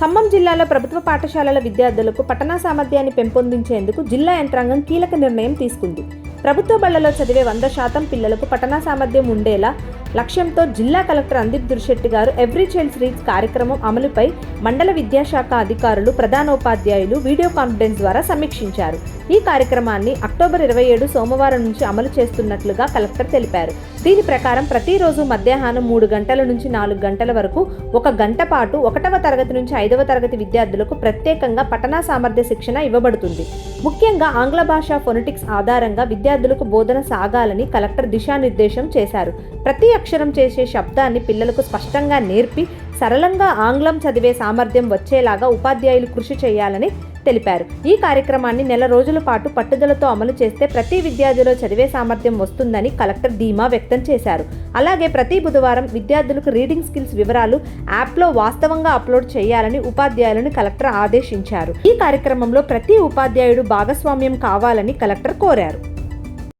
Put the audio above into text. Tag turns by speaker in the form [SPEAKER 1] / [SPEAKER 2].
[SPEAKER 1] ఖమ్మం జిల్లాలో ప్రభుత్వ పాఠశాలల విద్యార్థులకు పఠనా సామర్థ్యాన్ని పెంపొందించేందుకు జిల్లా యంత్రాంగం కీలక నిర్ణయం తీసుకుంది. ప్రభుత్వ బళ్ళలో చదివే వంద శాతం పిల్లలకు పఠనా సామర్థ్యం ఉండేలా లక్ష్యంతో జిల్లా కలెక్టర్ అందీప్ దుర్శెట్టి గారు ఎవ్రీ చైల్డ్స్ రీచ్ కార్యక్రమం అమలుపై మండల విద్యాశాఖ అధికారులు ప్రధానోపాధ్యాయులు వీడియో కాన్ఫరెన్స్ ద్వారా సమీక్షించారు. ఈ కార్యక్రమాన్ని అక్టోబర్ ఇరవై ఏడు సోమవారం నుంచి అమలు చేస్తున్నట్లుగా కలెక్టర్ తెలిపారు. దీని ప్రకారం ప్రతిరోజు మధ్యాహ్నం మూడు గంటల నుంచి నాలుగు గంటల వరకు ఒక గంట పాటు ఒకటవ తరగతి నుంచి ఐదవ తరగతి విద్యార్థులకు ప్రత్యేకంగా పఠనా సామర్థ్య శిక్షణ ఇవ్వబడుతుంది. ముఖ్యంగా ఆంగ్ల భాష ఫొనెటిక్స్ ఆధారంగా విద్యార్థులకు బోధన సాగాలని కలెక్టర్ దిశానిర్దేశం చేశారు. ప్రతి అక్షరం చేసే శబ్దాన్ని పిల్లలకు స్పష్టంగా నేర్పి సరళంగా ఆంగ్లం చదివే సామర్థ్యం వచ్చేలాగా ఉపాధ్యాయులు కృషి చేయాలని తెలిపారు. ఈ కార్యక్రమాన్ని నెల రోజుల పాటు పట్టుదలతో అమలు చేస్తే ప్రతి విద్యార్థిలో చదివే సామర్థ్యం వస్తుందని కలెక్టర్ ధీమా వ్యక్తం చేశారు. అలాగే ప్రతి బుధవారం విద్యార్థులకు రీడింగ్ స్కిల్స్ వివరాలు యాప్లో వాస్తవంగా అప్లోడ్ చేయాలని ఉపాధ్యాయులను కలెక్టర్ ఆదేశించారు. ఈ కార్యక్రమంలో ప్రతి ఉపాధ్యాయుడు భాగస్వామ్యం కావాలని కలెక్టర్ కోరారు.